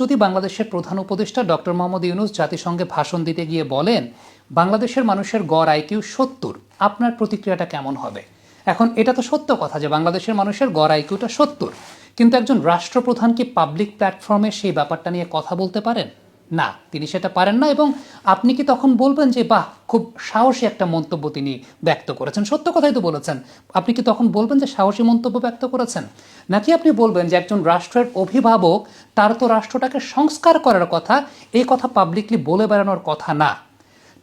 যদি বাংলাদেশের প্রধান উপদেষ্টা ডক্টর মোহাম্মদ ইউনুস জাতিসংঘে ভাষণ দিতে গিয়ে বলেন, বাংলাদেশের মানুষের গড় আইকিউ সত্তর, আপনার প্রতিক্রিয়াটা কেমন হবে? এখন এটা তো সত্য কথা যে বাংলাদেশের মানুষের গড় আইকিউটা সত্তর। কিন্তু একজন রাষ্ট্রপ্রধান কি পাবলিক প্ল্যাটফর্মে সেই ব্যাপারটা নিয়ে কথা বলতে পারেন? না, তিনি সেটা পারেন না এবং আপনি কি তখন বলবেন যে, বাহ, খুব সাহসী একটা মন্তব্য তিনি ব্যক্ত করেছেন সত্য কথাই তো বলেছেন। আপনি কি তখন বলবেন যে, সাহসী মন্তব্য ব্যক্ত করেছেন নাকি আপনি বলবেন যে, একজন রাষ্ট্রের অভিভাবক, তার তো রাষ্ট্রটাকে সংস্কার করার কথা, এই কথা পাবলিকলি বলে বেড়ানোর কথা না?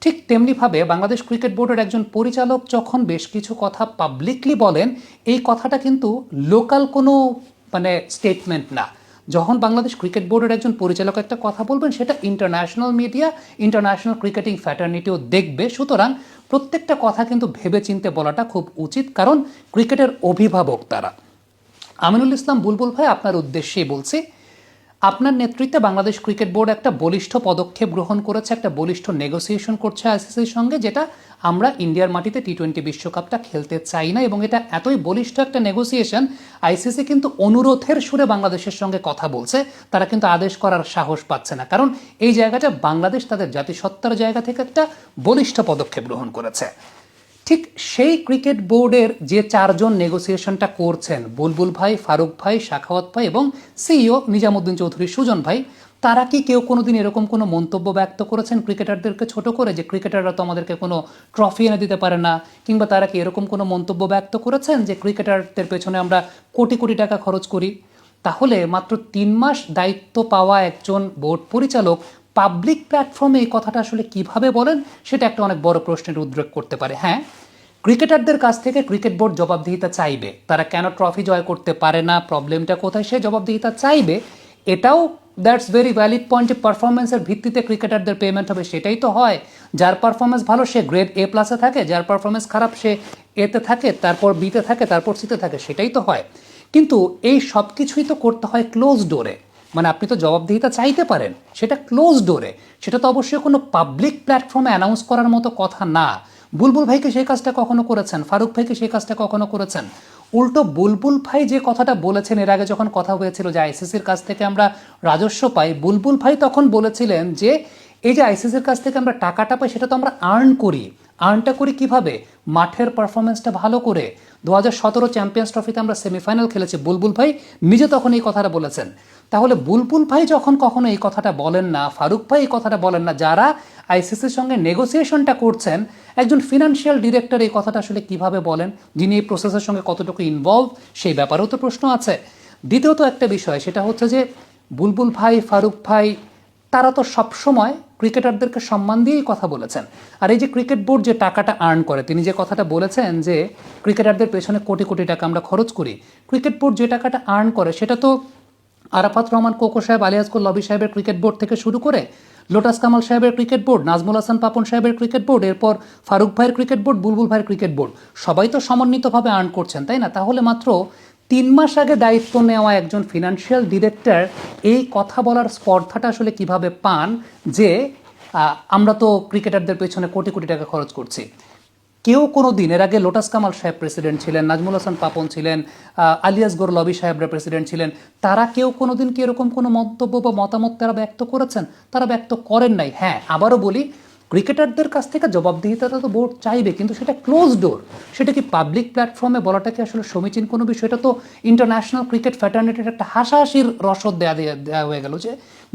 ঠিক তেমনিভাবে বাংলাদেশ ক্রিকেট বোর্ডের একজন পরিচালক যখন বেশ কিছু কথা পাবলিকলি বলেন, এই কথাটা কিন্তু লোকাল কোনো মানে স্টেটমেন্ট না। যখন বাংলাদেশ ক্রিকেট বোর্ডের একজন পরিচালক একটা কথা বলবেন, সেটা ইন্টারন্যাশনাল মিডিয়া ইন্টারন্যাশনাল ক্রিকেটিং ফ্যাটার্নিটিও দেখবে। সুতরাং প্রত্যেকটা কথা কিন্তু ভেবে চিনতে বলাটা খুব উচিত, কারণ ক্রিকেটের অভিভাবক তারা। আমিনুল ইসলাম বুলবুল ভাই আপনার উদ্দেশ্যেই বলছি আপনার নেতৃত্বে বাংলাদেশ ক্রিকেট বোর্ড একটা বলিষ্ঠ পদক্ষেপ গ্রহণ করেছে, একটা বলিষ্ঠ নেগোসিয়েশন করছে আইসিসির সঙ্গে, যেটা আমরা ইন্ডিয়ার মাটিতে টি টোয়েন্টি বিশ্বকাপটা খেলতে চাই না এবং এটা এতই বলিষ্ঠ একটা নেগোসিয়েশন আইসিসি কিন্তু অনুরোধের সুরে বাংলাদেশের সঙ্গে কথা বলছে, তারা কিন্তু আদেশ করার সাহস পাচ্ছে না। কারণ এই জায়গাটা বাংলাদেশ তাদের জাতিসত্তার জায়গা থেকে একটা বলিষ্ঠ পদক্ষেপ গ্রহণ করেছে। ঠিক সেই ক্রিকেট বোর্ডের যে চারজন নেগোসিয়েশনটা করছেন, বুলবুল ভাই, ফারুক ভাই, শাখাওয়াত ভাই এবং সিইও নিজামুদ্দিন চৌধুরী, সুজন ভাই, তারা কি কেউ কোনোদিন এরকম কোনো মন্তব্য ব্যক্ত করেছেন ক্রিকেটারদেরকে ছোট করে যে ক্রিকেটাররা তো আমাদেরকে কোনো ট্রফি এনে দিতে পারে না? কিংবা তারা কি এরকম কোনো মন্তব্য ব্যক্ত করেছেন যে ক্রিকেটারদের পেছনে আমরা কোটি কোটি টাকা খরচ করি? তাহলে মাত্র তিন মাস দায়িত্ব পাওয়া একজন বোর্ড পরিচালক পাবলিক প্ল্যাটফর্মে এই কথাটা আসলে কীভাবে বলেন, সেটা একটা অনেক বড় প্রশ্নের উদ্রেক করতে পারে। হ্যাঁ ক্রিকেটারদের কাছ থেকে ক্রিকেট বোর্ড জবাবদিহিতা চাইবে। তারা কেন ট্রফি জয় করতে পারে না প্রবলেমটা কোথায়, সে জবাবদিহিতা চাইবে। এটাও দ্যাটস ভেরি ভ্যালিড পয়েন্টে পারফরমেন্সের ভিত্তিতে ক্রিকেটারদের পেমেন্ট হবে, সেটাই তো হয়। যার পারফরমেন্স ভালো, সে গ্রেড এ প্লাসে থাকে, যার পারফরমেন্স খারাপ, সে এতে থাকে, তারপর বিতে থাকে, তারপর সিতে থাকে, সেটাই তো হয়। কিন্তু এই সব কিছুই তো করতে হয় ক্লোজ ডোরে মানে আপনি তো জবাবদিহিতা চাইতে পারেন, সেটা ক্লোজ ডোরে সেটা তো অবশ্যই কোনো পাবলিক প্ল্যাটফর্মে অ্যানাউন্স করার মতো কথা না। বুলবুল ভাইকে সেই কাজটা কখনো করেছেন? ফারুক ভাইকে সেই কাজটা কখনো করেছেন? উল্টো বুলবুল ভাই যে কথাটা বলেছেন, এর আগে যখন কথা হয়েছিল যে আইসিসির কাছ থেকে আমরা রাজস্ব পাই, বুলবুল ভাই তখন বলেছিলেন যে, এই যে আইসিসির কাছ থেকে আমরা টাকাটা পাই, সেটা তো আমরা আর্ন করি। আর্নটা করি কীভাবে? মাঠের পারফরমেন্সটা ভালো করে। দু হাজার সতেরো চ্যাম্পিয়ন্স ট্রফিতে আমরা সেমিফাইনাল খেলেছি। বুলবুল ভাই নিজে তখন এই কথাটা বলেছেন। তাহলে বুলবুল ভাই যখন কখনো এই কথাটা বলেন না, ফারুক ভাই এই কথাটা বলেন না, যারা আইসিসির সঙ্গে নেগোসিয়েশনটা করছেন, একজন ফিনান্সিয়াল ডিরেক্টর এই কথাটা আসলে কীভাবে বলেন? যিনি এই প্রসেসের সঙ্গে কতটুকু ইনভলভ সেই ব্যাপারেও তো প্রশ্ন আছে। দ্বিতীয়ত একটা বিষয়, সেটা হচ্ছে যে বুলবুল ভাই, ফারুক ভাই তারা তো সবসময় ক্রিকেটারদেরকে সম্মান দিয়েই কথা বলেছেন। আর এই যে ক্রিকেট বোর্ড যে টাকাটা আর্ন করে, তিনি যে কথাটা বলেছেন যে ক্রিকেটারদের পেছনে কোটি কোটি টাকা আমরা খরচ করি, ক্রিকেট বোর্ড যে টাকাটা আর্ন করে, সেটা তো আরাফাত রহমান, কোকো সাহেব আলিয়াজকুল লবি সাহেবের ক্রিকেট বোর্ড থেকে শুরু করে লোটাস কামাল সাহেবের ক্রিকেট বোর্ড, নাজমুল হাসান পাপন সাহেবের ক্রিকেট বোর্ড, এরপর ফারুক ভাইয়ের ক্রিকেট বোর্ড, বুলবুল ভাইয়ের ক্রিকেট বোর্ড, সবাই তো সমন্বিতভাবে আর্ন করছেন, তাই না? তাহলে মাত্র তিন মাস আগে দায়িত্ব নেওয়া একজন ফিনান্সিয়াল ডিরেক্টর এই কথা বলার স্পর্ধাটা আসলে কীভাবে পান যে আমরা তো ক্রিকেটারদের পেছনে কোটি কোটি টাকা খরচ করছি। কেউ কোনো দিন এর আগে লোটাস কামাল সাহেব প্রেসিডেন্ট ছিলেন, নাজমুল হাসান পাপন ছিলেন আলিয়াস গোর লবি সাহেবরা প্রেসিডেন্ট ছিলেন, তারা কেউ কোনো দিন কি এরকম কোনো মন্তব্য বা মতামত তারা ব্যক্ত করেছেন? তারা ব্যক্ত করেন নাই। হ্যাঁ আবারও বলি ক্রিকেটারদের কাছ থেকে জবাবদিহিতা তো বোর্ড চাইবে, কিন্তু সেটা ক্লোজ ডোর সেটা কি পাবলিক প্ল্যাটফর্মে বলাটা কি আসলে সমীচীন কোনো বিষয়? এটা তো ইন্টারন্যাশনাল ক্রিকেট ফ্যাটার্নিটির একটা হাসাহাসির রসদ দেওয়া দেওয়া হয়ে গেল যে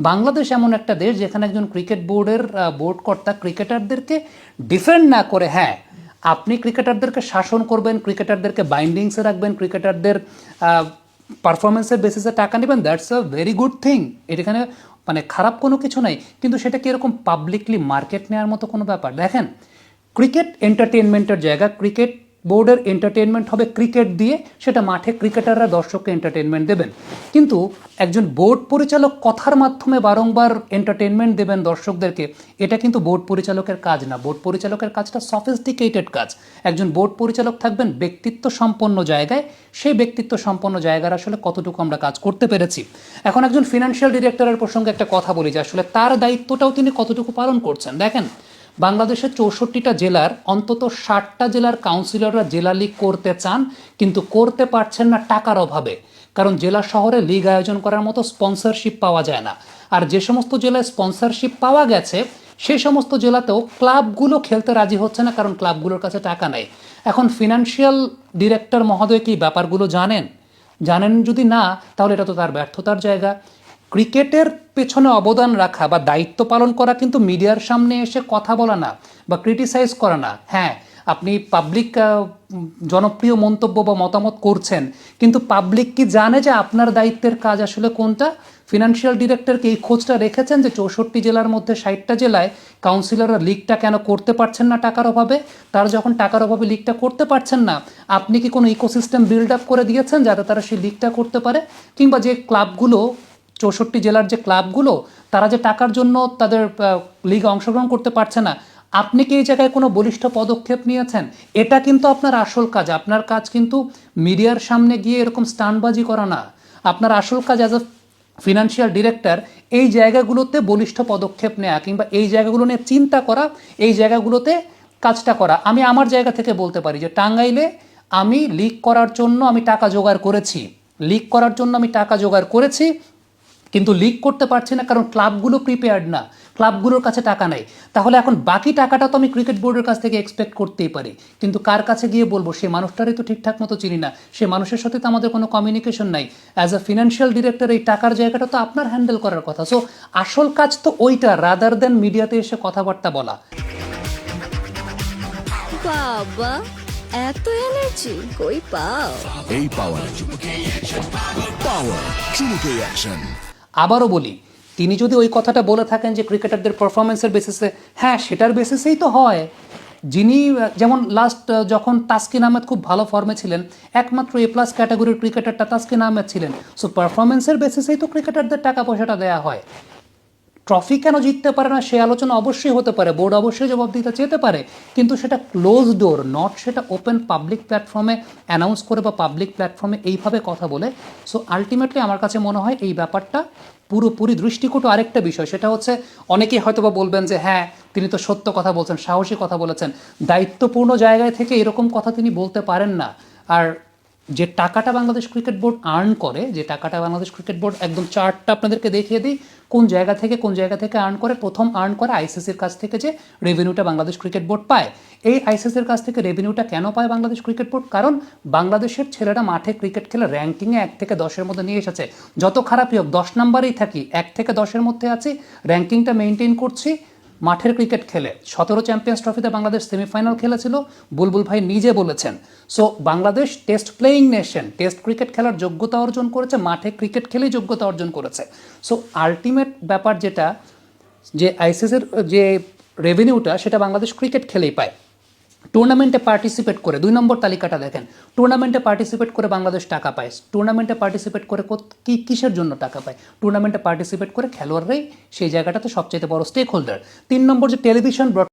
বাংলাদেশ এমন একটা দেশ যেখানে একজন ক্রিকেট বোর্ডের বোর্ড কর্তা ক্রিকেটারদেরকে ডিফেন্ড না করে হ্যাঁ আপনি ক্রিকেটারদেরকে শাসন করবেন, ক্রিকেটারদেরকে বাইন্ডিংসে রাখবেন, ক্রিকেটারদের পারফরমেন্সের বেসিসে টাকা নেবেন that's a very good thing এখানে মানে খারাপ কোনো কিছু নাই, কিন্তু সেটা কীরকম পাবলিকলি মার্কেট নেওয়ার মতো কোনো ব্যাপার? দেখেন ক্রিকেট এন্টারটেনমেন্টের জায়গা ক্রিকেট বোর্ডের এন্টারটেনমেন্ট হবে ক্রিকেট দিয়ে, সেটা মাঠে ক্রিকেটাররা দর্শককে এন্টারটেনমেন্ট দেবেন। কিন্তু একজন বোর্ড পরিচালক কথার মাধ্যমে বারংবার এন্টারটেনমেন্ট দেবেন দর্শকদেরকে, এটা কিন্তু বোর্ড পরিচালকের কাজ না। বোর্ড পরিচালকের কাজটা সফিস্টিকেটেড কাজ। একজন বোর্ড পরিচালক থাকবেন ব্যক্তিত্ব সম্পন্ন জায়গায়। সেই ব্যক্তিত্ব সম্পন্ন জায়গার আসলে কতটুকু আমরা কাজ করতে পেরেছি। এখন একজন ফিনান্সিয়াল ডিরেক্টরের প্রসঙ্গে একটা কথা বলি যে, আসলে তার দায়িত্বটাও তিনি কতটুকু পালন করছেন। দেখেন বাংলাদেশের চৌষট্টিটা জেলার অন্তত ষাটটা জেলার কাউন্সিলররা জেলা লীগ করতে চান, কিন্তু করতে পারছেন না টাকার অভাবে। কারণ জেলা শহরে লিগ আয়োজন করার মতো স্পন্সরশিপ পাওয়া যায় না। আর যে সমস্ত জেলায় স্পন্সরশিপ পাওয়া গেছে সেই সমস্ত জেলাতেও ক্লাবগুলো খেলতে রাজি হচ্ছে না, কারণ ক্লাবগুলোর কাছে টাকা নেই। এখন ফিনান্সিয়াল ডিরেক্টর মহোদয় কি ব্যাপারগুলো জানেন? জানেন যদি না, তাহলে এটা তো তার ব্যর্থতার জায়গা। ক্রিকেটের পেছনে অবদান রাখা বা দায়িত্ব পালন করা কিন্তু মিডিয়ার সামনে এসে কথা বলা না বা ক্রিটিসাইজ করা না। হ্যাঁ আপনি পাবলিক জনপ্রিয় মন্তব্য বা মতামত করছেন, কিন্তু পাবলিক কি জানে যে আপনার দায়িত্বের কাজ আসলে কোনটা? ফিনান্সিয়াল ডিরেক্টরকে এই খোঁজটা রেখেছেন যে চৌষট্টি জেলার মধ্যে ষাটটা জেলায় কাউন্সিলররা লিগটা কেন করতে পারছেন না টাকার অভাবে? তারা যখন টাকার অভাবে লিগটা করতে পারছেন না, আপনি কি কোনো ইকোসিস্টেম বিল্ড আপ করে দিয়েছেন যাতে তারা সেই লিগটা করতে পারে? কিংবা যে ক্লাবগুলো চৌষট্টি জেলার যে ক্লাবগুলো, তারা যে টাকার জন্য তাদের লিগে অংশগ্রহণ করতে পারছে না। আপনি কি এই জায়গায় কোনো বলিষ্ঠ পদক্ষেপ নিয়েছেন? এটা কিন্তু আপনার আসল কাজ। আপনার কাজ কিন্তু মিডিয়ার সামনে গিয়ে এরকম স্টানবাজি করা না। আপনার আসল কাজ অ্যাজ আ ফিনান্সিয়াল ডিরেক্টর এই জায়গাগুলোতে বলিষ্ঠ পদক্ষেপ নেওয়া কিংবা এই জায়গাগুলো নিয়ে চিন্তা করা, এই জায়গাগুলোতে কাজটা করা। আমি আমার জায়গা থেকে বলতে পারি যে টাঙ্গাইলে আমি লিক করার জন্য আমি টাকা জোগাড় করেছি। লিক করার জন্য আমি টাকা জোগাড় করেছি। কিন্তু লিক করতে পারছে না কারণ ক্লাবগুলো প্রিপেয়ার্ড না ক্লাবগুলোর কাছে টাকা নেই। তাহলে এখন বাকি টাকাটা তো আমি ক্রিকেট বোর্ডের কাছ থেকে এক্সপেক্ট করতেই পারি। কিন্তু কার কাছে গিয়ে বলব? সে মানুষটারই তো ঠিকঠাক মতো চিনি না। সে মানুষের সাথে তো আমাদের কোনো কমিউনিকেশন নাই। অ্যাজ আ ফিনান্সিয়াল ডিরেক্টর এই টাকার জায়গাটা তো আপনার হ্যান্ডেল করার কথা। সো আসল কাজ তো ওইটা রাদার দেন মিডিয়াতে এসে কথাবার্তা বলা। বাবা এত এনার্জি কই পাও? এই পাওয়ার পাওয়ার চুমুকে অ্যাকশন আবারও বলি, তিনি যদি ওই কথাটা বলে থাকেন যে ক্রিকেটারদের পারফরমেন্সের বেসিসে হ্যাঁ সেটার বেসিসেই তো হয়। যিনি, যেমন লাস্ট যখন তাসকিন আহমেদ খুব ভালো ফর্মে ছিলেন, একমাত্র এ প্লাস ক্যাটাগরির ক্রিকেটারটা তাসকিন আহমেদ ছিলেন। সো পারফরমেন্সের বেসিসেই তো ক্রিকেটারদের টাকা পয়সাটা দেওয়া হয়। ট্রফি কেন জিততে পারে না, সে আলোচনা অবশ্যই হতে পারে, বোর্ড অবশ্যই জবাব দিতে চেতে পারে, কিন্তু সেটা ক্লোজ ডোর নট সেটা ওপেন পাবলিক প্ল্যাটফর্মে অ্যানাউন্স করে বা পাবলিক প্ল্যাটফর্মে এইভাবে কথা বলে। সো আলটিমেটলি আমার কাছে মনে হয় এই ব্যাপারটা পুরোপুরি দৃষ্টিকটু আরেকটা বিষয়, সেটা হচ্ছে অনেকেই হয়তো বা বলবেন যে হ্যাঁ তিনি তো সত্য কথা বলছেন, সাহসী কথা বলেছেন। দায়িত্বপূর্ণ জায়গায় থেকে এরকম কথা তিনি বলতে পারেন না। আর যে টাকাটা বাংলাদেশ ক্রিকেট বোর্ড আর্ন করে, যে টাকাটা বাংলাদেশ ক্রিকেট বোর্ড একদম চার্টটা আপনাদেরকে দেখিয়ে দিই, কোন জায়গা থেকে, কোন জায়গা থেকে আর্ন করে, প্রথম আর্ন করে আইসিসির কাছ থেকে যে রেভিনিউটা বাংলাদেশ ক্রিকেট বোর্ড পায়। এই আইসিসির কাছ থেকে রেভিনিউটা কেন পায় বাংলাদেশ ক্রিকেট বোর্ড? কারণ বাংলাদেশের ছেলেরা মাঠে ক্রিকেট খেলে র্যাঙ্কিংয়ে এক থেকে দশের মধ্যে নিয়ে এসেছে। যত খারাপই হোক, দশ নাম্বারেই থাকি, এক থেকে দশের মধ্যে আছি র্যাঙ্কিংটা মেনটেন করছি মাঠের ক্রিকেট খেলে। সতেরো চ্যাম্পিয়ন্স ট্রফিতে বাংলাদেশ সেমিফাইনাল খেলেছিল, বুলবুল ভাই নিজে বলেছেন। So Bangladesh test playing nation test cricket খেলার যোগ্যতা অর্জন করেছে, মাঠে ক্রিকেট খেলেই যোগ্যতা অর্জন করেছে। সো আলটিমেট ব্যাপার যেটা, যে আইসিসির যে রেভিনিউটা সেটা বাংলাদেশ ক্রিকেট খেলেই পায়। টুর্নামেন্টে পার্টিসিপেট করে, দুই নম্বর তালিকাটা দেখেন। টুর্নামেন্টে পার্টিসিপেট করে বাংলাদেশ টাকা পায়। টুর্নামেন্টে পার্টিসিপেট করে কী কিসের জন্য টাকা পায়? টুর্নামেন্টে পার্টিসিপেট করে খেলোয়াড়রাই সেই জায়গাটাতে সবচেয়ে বড় স্টেক হোল্ডার তিন নম্বর যে টেলিভিশন ব্রড